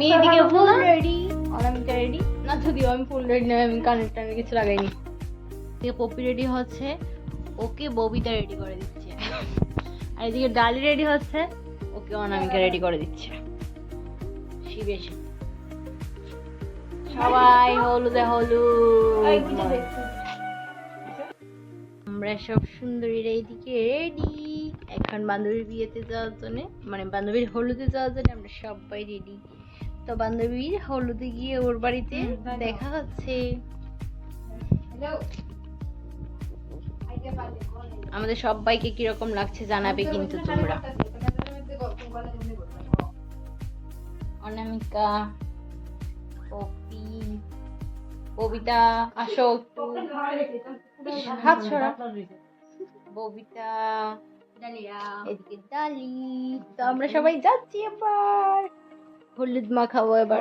আমি এদিকে full ready অনামিকা ready না যদিও আমি ফুল রেডি নয় আমি কানের টানের কিছু লাগাইনি। এদিকে পপি রেডি হচ্ছে ওকে ববিতা রেডি করে দিচ্ছে। আর এদিকে ডালি রেডি হচ্ছে ওকে অনামিকা রেডি করে দিচ্ছে। সবাই হলুদে হলুদ। আমরা সব সুন্দরীরা এইদিকে রেডি এখন বান্ধবীর বিয়েতে যাওয়ার জন্য মানে বান্ধবীর হলুদে যাওয়ার জন্য আমরা সবাই রেডি তো বান্ধবীর হলুদে গিয়ে ওর বাড়িতে দেখা হচ্ছে। আমাদের সবাইকে কীরকম লাগছে জানাবে কিন্তু তোমরা। অনামিকা পপি কবিতা আসো একটু। হাত ছড়া ববিতা এদিকে ডালি। তো আমরা সবাই যাচ্ছি এবার। হলুদ মাখাবো এবার।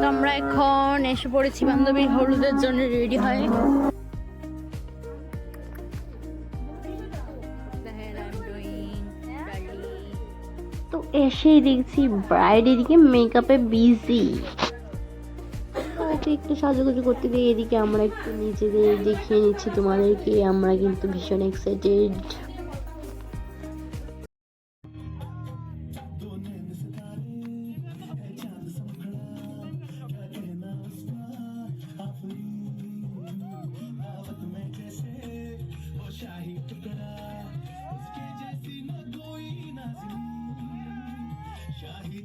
তো আমরা এখন এসে পড়েছি বান্ধবীর হলুদের জন্য রেডি হয়। তো এসেই দেখছি ব্রাইড এদিকে মেকআপে বিজি ওকে একটু সাজুগুজু করতে দিয়ে এদিকে আমরা একটু নিজেদের দেখিয়ে নিচ্ছি তোমাদেরকে আমরা কিন্তু ভীষণ এক্সাইটেড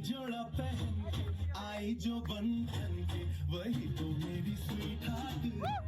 जोड़ा पहन के आई जो बंधन के वही तो मेरी स्वीट फरमाइश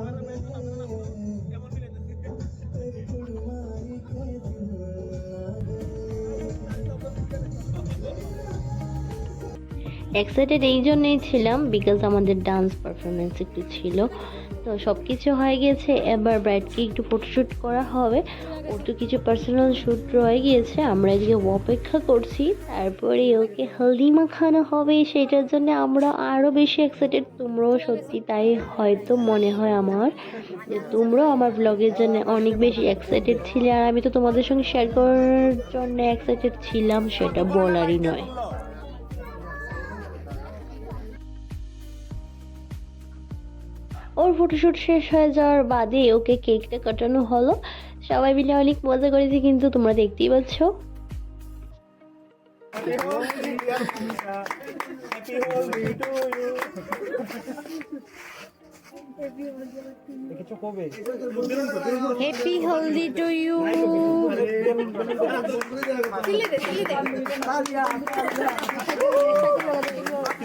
এক্সাইটেড এই জন্যেই ছিলাম বিকজ আমাদের ডান্স পারফরমেন্স একটু ছিল। তো সব কিছু হয়ে গেছে, এবার ব্রাইডকে একটু ফটোশ্যুট করা হবে। ওর তো কিছু পার্সোনাল শ্যুট রয়ে গিয়েছে, আমরা এদিকে অপেক্ষা করছি। তারপরে ওকে হলদি মাখানো হবে, সেটার জন্য আমরা আরও বেশি এক্সাইটেড তোমরাও সত্যি তাই হয়তো মনে হয় আমার, যে তোমরাও আমার ব্লগের জন্য অনেক বেশি এক্সাইটেড ছিলে। আর আমি তো তোমাদের সঙ্গে শেয়ার করার জন্য এক্সাইটেড ছিলাম, সেটা বলারই নয়। ওর ফটোশ্যুট শেষ হয়ে যাওয়ার বাদে ওকে কেকটা কাটানো হলো। সবাই মিলে অনেক মজা করেছি কিন্তু তোমরা দেখতেই পাচ্ছ। হ্যাপি হলদি টু ইউ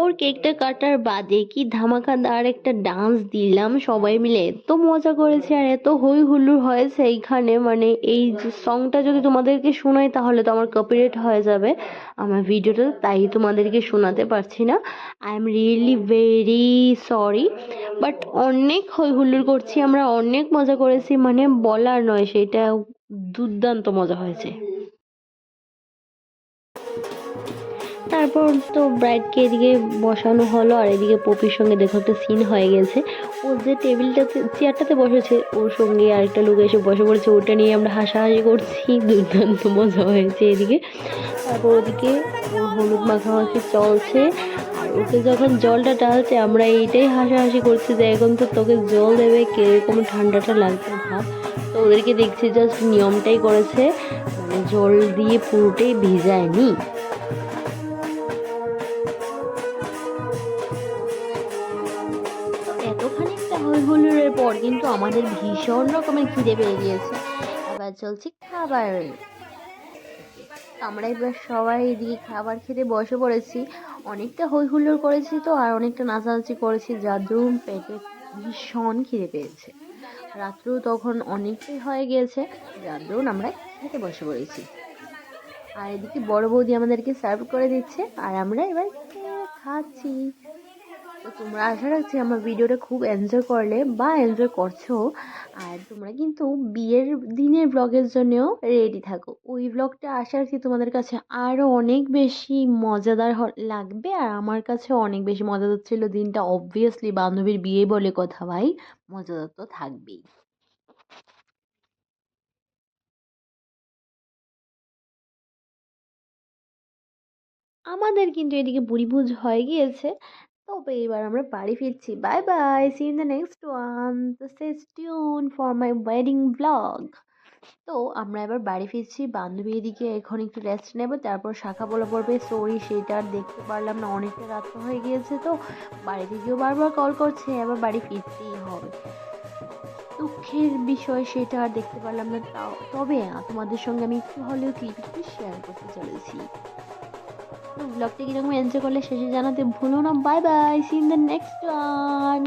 ওর কেকটা কাটার বাদে কি ধামাকাদার একটা ডান্স দিলাম সবাই মিলে। এত মজা করেছে আর এত হই হুল্লোড় হয়েছে এইখানে। মানে এই সংটা যদি তোমাদেরকে শোনাই তাহলে তো আমার কপিরাইট হয়ে যাবে। আমার ভিডিওটা তাই তোমাদেরকে শোনাতে পারছি না। I am really very sorry but অনেক হই হুল্লোড় করছি, আমরা অনেক মজা করেছি। মানে বলার নয়, সেটা দুর্দান্ত মজা হয়েছে। তারপর তো ব্রাইডকে এদিকে বসানো হলো, আর এদিকে পপির সঙ্গে দেখো একটা সিন হয়ে গেছে। ও যে টেবিলটাতে চেয়ারটাতে বসেছে, ওর সঙ্গে আরেকটা লোক এসে বসে পড়েছে, ওটা নিয়ে আমরা হাসাহাসি করছি, দুর্দান্ত মজা হয়েছে এদিকে। তারপর ওদিকে ওর হলুদ মাখামাখি চলছে, আর ওকে যখন জলটা ঢালছে, আমরা এইটাই হাসাহাসি করছি যে এখন তো তোকে জল দেবে, কীরকম ঠান্ডাটা লাগবে ভাব। তো ওদেরকে দেখছি জাস্ট নিয়মটাই করেছে মানে জল দিয়ে পুরোটাই ভিজায়নি। হুল্লোড়ের পর কিন্তু আমাদের ভীষণ রকমের খিদে পেয়ে গিয়েছে। এবার চলছে খাবার আমরা এবার সবাই এদিকে খাবার খেতে বসে পড়েছি। অনেকটা হই হুল্লোড় করেছি তো, আর অনেকটা নাচানাচি করেছি, যার পেটে ভীষণ খিদে পেয়েছে। রাত্রেও তখন অনেকটাই হয়ে গিয়েছে, যার আমরা খেতে বসে পড়েছি। আর এদিকে বড় বৌদি আমাদেরকে সার্ভ করে দিচ্ছে, আর আমরা এবার খাচ্ছি। তোমরা আশা রাখছি আমার ভিডিওটা খুব এনজয় করলে বা এনজয় করছ। আর তোমরা কিন্তু বিয়ের দিনের ব্লগের জন্যও রেডি থাকো। ওই ব্লগটা আশা রাখছি তোমাদের কাছে আরও অনেক বেশি মজাদার লাগবে। আর আমার কাছে অনেক বেশি মজাদার ছিল দিনটা অবভিয়াসলি বান্ধবীর বিয়ে বলে কথা ভাই। মজাদার তো থাকবেই। আমাদের কিন্তু এদিকে বুড়িভোজ হয়ে গিয়েছে। তবে এবার আমরা বাড়ি ফিরছি। Bye bye see in the next one তো tune for my wedding blog তো আমরা এবার বাড়ি ফিরছি বান্ধবী এদিকে এখন একটু রেস্ট নেব, তারপর শাখা বলা পড়বে। সরি সেটা আর দেখতে পারলাম না, অনেকটা রাত হয়ে গিয়েছে তো। বাড়ি থেকেও বারবার কল করছে, এবার বাড়ি ফিরতেই হবে। দুঃখের বিষয় সেটা আর দেখতে পারলাম না, তাও তবে তোমাদের সঙ্গে আমি একটু হলেও ক্লিপ একটু শেয়ার করতে চলেছি। তো ব্লগটা কীরকম এনজয় করলে শেষে জানাতে ভুলো না। Bye bye see in the next one